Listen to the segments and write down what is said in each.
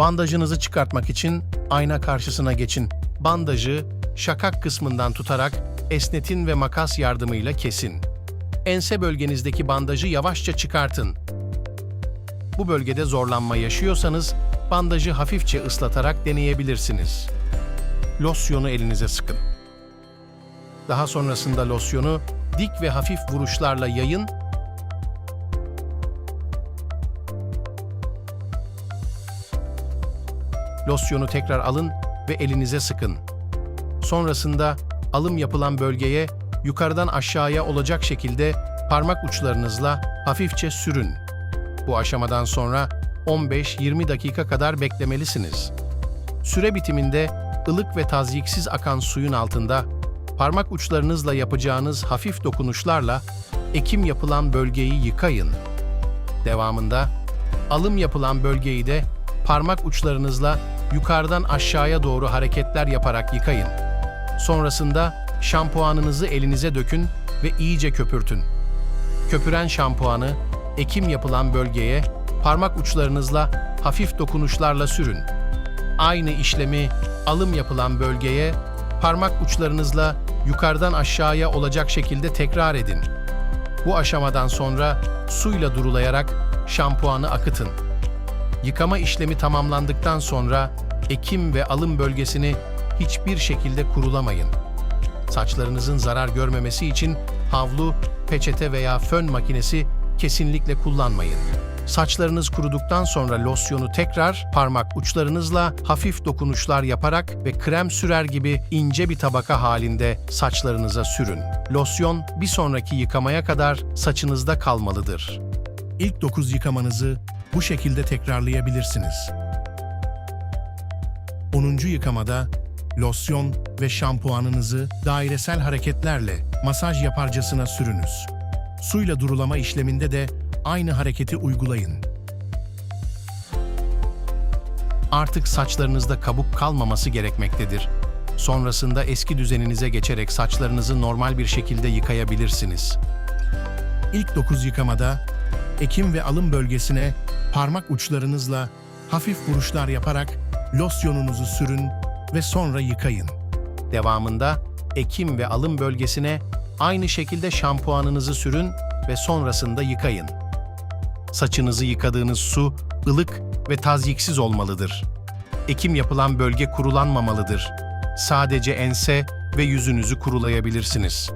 Bandajınızı çıkartmak için ayna karşısına geçin. Bandajı şakak kısmından tutarak esnetin ve makas yardımıyla kesin. Ense bölgenizdeki bandajı yavaşça çıkartın. Bu bölgede zorlanma yaşıyorsanız bandajı hafifçe ıslatarak deneyebilirsiniz. Losyonu elinize sıkın. Daha sonrasında losyonu dik ve hafif vuruşlarla yayın Losyonu tekrar alın ve elinize sıkın. Sonrasında alım yapılan bölgeye yukarıdan aşağıya olacak şekilde parmak uçlarınızla hafifçe sürün. Bu aşamadan sonra 15-20 dakika kadar beklemelisiniz. Süre bitiminde ılık ve tazyiksiz akan suyun altında parmak uçlarınızla yapacağınız hafif dokunuşlarla ekim yapılan bölgeyi yıkayın. Devamında alım yapılan bölgeyi de parmak uçlarınızla yukarıdan aşağıya doğru hareketler yaparak yıkayın. Sonrasında şampuanınızı elinize dökün ve iyice köpürtün. Köpüren şampuanı ekim yapılan bölgeye parmak uçlarınızla hafif dokunuşlarla sürün. Aynı işlemi alım yapılan bölgeye parmak uçlarınızla yukarıdan aşağıya olacak şekilde tekrar edin. Bu aşamadan sonra suyla durulayarak şampuanı akıtın. Yıkama işlemi tamamlandıktan sonra ekim ve alım bölgesini hiçbir şekilde kurulamayın. Saçlarınızın zarar görmemesi için havlu, peçete veya fön makinesi kesinlikle kullanmayın. Saçlarınız kuruduktan sonra losyonu tekrar parmak uçlarınızla hafif dokunuşlar yaparak ve krem sürer gibi ince bir tabaka halinde saçlarınıza sürün. Losyon bir sonraki yıkamaya kadar saçınızda kalmalıdır. İlk 9 yıkamanızı bu şekilde tekrarlayabilirsiniz. 10. yıkamada losyon ve şampuanınızı dairesel hareketlerle masaj yaparcasına sürünüz. Suyla durulama işleminde de aynı hareketi uygulayın. Artık saçlarınızda kabuk kalmaması gerekmektedir. Sonrasında eski düzeninize geçerek saçlarınızı normal bir şekilde yıkayabilirsiniz. İlk 9 yıkamada ekim ve alım bölgesine parmak uçlarınızla hafif vuruşlar yaparak losyonunuzu sürün ve sonra yıkayın. Devamında ekim ve alım bölgesine aynı şekilde şampuanınızı sürün ve sonrasında yıkayın. Saçınızı yıkadığınız su ılık ve tazyiksiz olmalıdır. Ekim yapılan bölge kurulanmamalıdır. Sadece ense ve yüzünüzü kurulayabilirsiniz.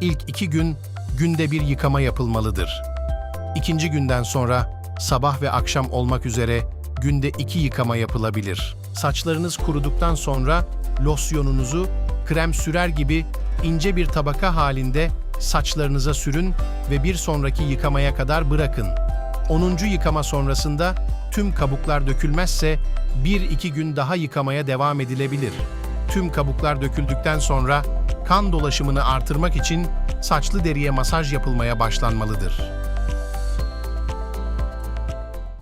İlk iki gün günde bir yıkama yapılmalıdır. İkinci günden sonra sabah ve akşam olmak üzere günde iki yıkama yapılabilir. Saçlarınız kuruduktan sonra losyonunuzu krem sürer gibi ince bir tabaka halinde saçlarınıza sürün ve bir sonraki yıkamaya kadar bırakın. 10. yıkama sonrasında tüm kabuklar dökülmezse 1-2 gün daha yıkamaya devam edilebilir. Tüm kabuklar döküldükten sonra kan dolaşımını artırmak için saçlı deriye masaj yapılmaya başlanmalıdır.